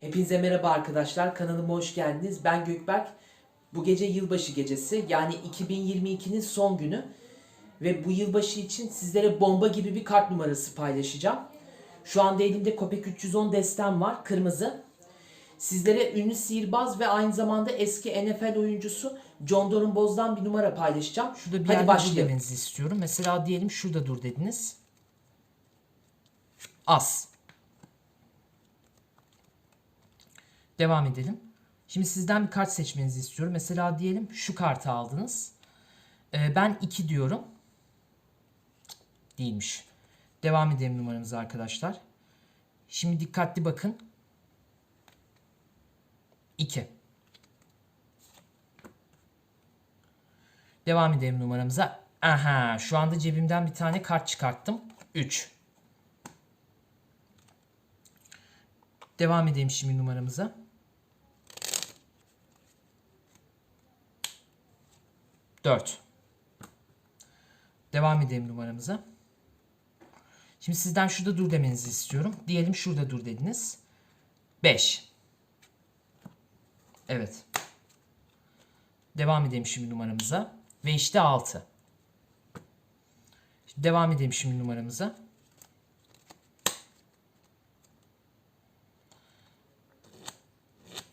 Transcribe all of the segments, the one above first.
Hepinize merhaba arkadaşlar. Kanalıma hoş geldiniz. Ben Gökberk. Bu gece yılbaşı gecesi. Yani 2022'nin son günü. Ve bu yılbaşı için sizlere bomba gibi bir kart numarası paylaşacağım. Şu anda elimde Kopek 310 destem var. Kırmızı. Sizlere ünlü sihirbaz ve aynı zamanda eski NFL oyuncusu John Dorenboz'dan bir numara paylaşacağım. Şurada bir Hadi başlayalım. demenizi istiyorum. Mesela diyelim şurada dur dediniz. As. Devam edelim. Şimdi sizden bir kart seçmenizi istiyorum. Mesela diyelim şu kartı aldınız. Ee, ben 2 diyorum. Değilmiş. Devam edelim numaramıza arkadaşlar. Şimdi dikkatli bakın. 2. Devam edelim numaramıza. Aha şu anda cebimden bir tane kart çıkarttım. 3. Devam edelim şimdi numaramıza. Dört. Devam edelim numaramıza. Şimdi sizden şurada dur demenizi istiyorum. Diyelim şurada dur dediniz. 5. Evet. Devam edelim şimdi numaramıza. Ve işte 6. Devam edelim şimdi numaramıza.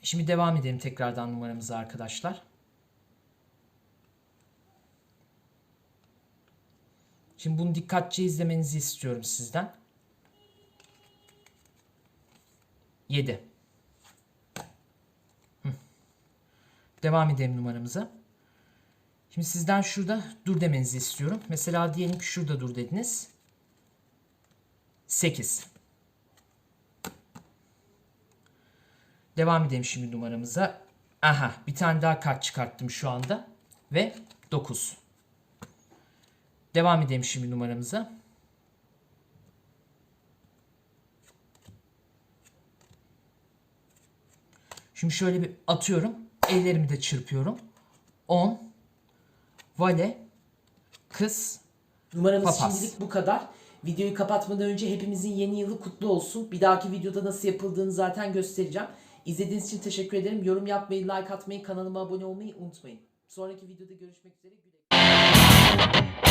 Şimdi devam edelim tekrardan numaramıza arkadaşlar. Şimdi bunu dikkatli izlemenizi istiyorum sizden. 7. Devam edelim numaramıza. Şimdi sizden şurada dur demenizi istiyorum. Mesela diyelim ki şurada dur dediniz. 8. Devam edelim şimdi numaramıza. Aha bir tane daha kart çıkarttım şu anda. Ve 9. Devam edelim şimdi numaramıza. Şimdi şöyle bir atıyorum. Ellerimi de çırpıyorum. 10. Vale. Kız. Numaramız Papaz. şimdilik bu kadar. Videoyu kapatmadan önce hepimizin yeni yılı kutlu olsun. Bir dahaki videoda nasıl yapıldığını zaten göstereceğim. İzlediğiniz için teşekkür ederim. Yorum yapmayı, like atmayı, kanalıma abone olmayı unutmayın. Sonraki videoda görüşmek üzere. Güle güle.